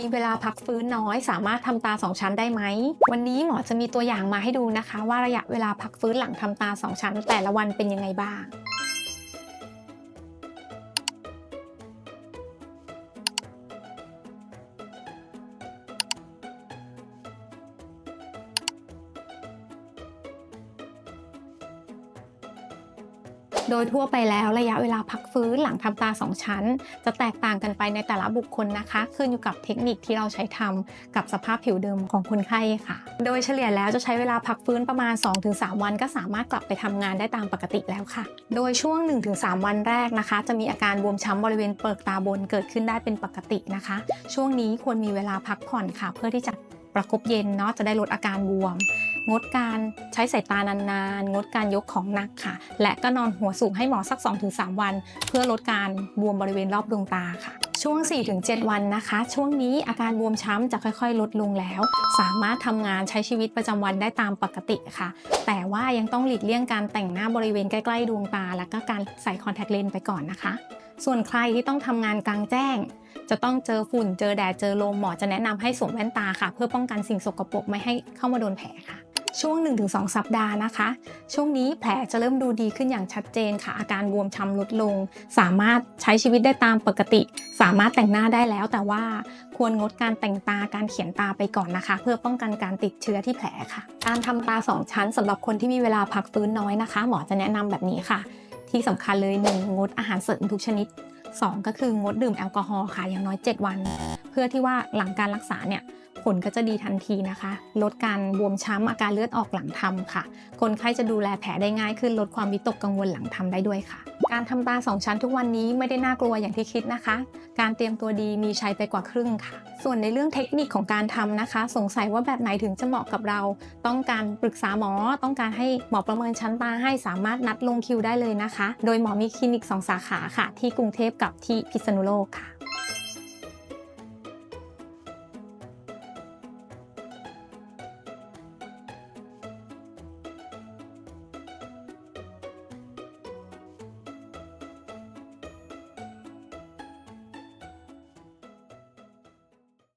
มีเวลาพักฟื้นน้อย สามารถทำตา 2 ชั้นได้ไหม วันนี้หมอจะมีตัวอย่างมาให้ดูนะคะ ว่าระยะเวลาพักฟื้นหลังทำตา 2 ชั้น แต่ละวันเป็นยังไงบ้าง โดยทั่วไปแล้วระยะเวลาพักฟื้นหลังทำตา 2 ชั้น จะแตกต่างกันไปในแต่ละบุคคลนะคะ ขึ้นอยู่กับเทคนิคที่เราใช้ทำกับสภาพผิวเดิมของคนไข้ค่ะ โดยเฉลี่ยแล้วจะใช้เวลาพักฟื้นประมาณ 2-3 วัน ก็สามารถกลับไปทำงานได้ตามปกติแล้วค่ะ โดยช่วง 1-3 วันแรกนะคะ จะมีอาการบวมช้ำบริเวณเปลือกตาบนเกิดขึ้นได้เป็นปกตินะคะ ช่วงนี้ควรมีเวลาพักผ่อนค่ะ เพื่อที่จะประคบเย็นเนาะจะได้ลดอาการบวม งดการใช้สายตานานๆ งดการยกของหนักค่ะ และก็นอนหัวสูงให้หมอสัก 2-3 วัน เพื่อลดการบวมบริเวณรอบดวงตาค่ะ ช่วง 4-7 วันนะคะ ช่วงนี้อาการบวมช้ำจะค่อยๆ ลดลงแล้ว สามารถทำงานใช้ชีวิตประจำวันได้ตามปกติค่ะ แต่ว่ายังต้องหลีกเลี่ยงการแต่งหน้าบริเวณใกล้ๆดวงตา และก็การใส่คอนแทคเลนส์ไปก่อนนะคะ ส่วนใครที่ต้องทำงานกลางแจ้ง จะต้องเจอฝุ่นเจอแดดเจอลมหมอจะแนะนำให้สวมแว่นตาค่ะ เพื่อป้องกันสิ่งสกปรกไม่ให้เข้ามาโดนแผลค่ะ ช่วง 1-2 สัปดาห์นะคะ ช่วงนี้แผลจะเริ่มดูดีขึ้นอย่างชัดเจนค่ะ อาการบวมช้ำลดลง สามารถใช้ชีวิตได้ตามปกติ สามารถแต่งหน้าได้แล้ว แต่ว่าควรงดการแต่งตาการเขียนตาไปก่อนนะคะ เพื่อป้องกันการติดเชื้อที่แผลค่ะ การทำตา 2 ชั้นสำหรับคนที่มีเวลาพักฟื้นน้อยนะคะ หมอจะแนะนำแบบนี้ค่ะ ที่สำคัญเลย 1. งดอาหารเสริมทุกชนิด 2 ก็คืองดดื่มแอลกอฮอล์ค่ะอย่างน้อย 7 วัน เพื่อที่ว่าหลังการรักษาเนี่ยผลก็จะดีทันทีนะคะ ลดการบวมช้ำอาการเลือดออกหลังทำค่ะ คนไข้จะดูแลแผลได้ง่ายขึ้นลดความวิตกกังวลหลังทำได้ด้วยค่ะ การทำตาสองชั้นทุกวันนี้ไม่ได้น่ากลัวอย่างที่คิดนะคะ การเตรียมตัวดีมีใช้ไปกว่าครึ่งค่ะ ส่วนในเรื่องเทคนิคของการทำนะคะ สงสัยว่าแบบไหนถึงจะเหมาะกับเรา ต้องการปรึกษาหมอ ต้องการให้หมอประเมินชั้นตาให้สามารถนัดลงคิวได้เลยนะคะ โดยหมอมีคลินิก 2 สาขาค่ะ ที่กรุงเทพกับที่พิษณุโลกค่ะ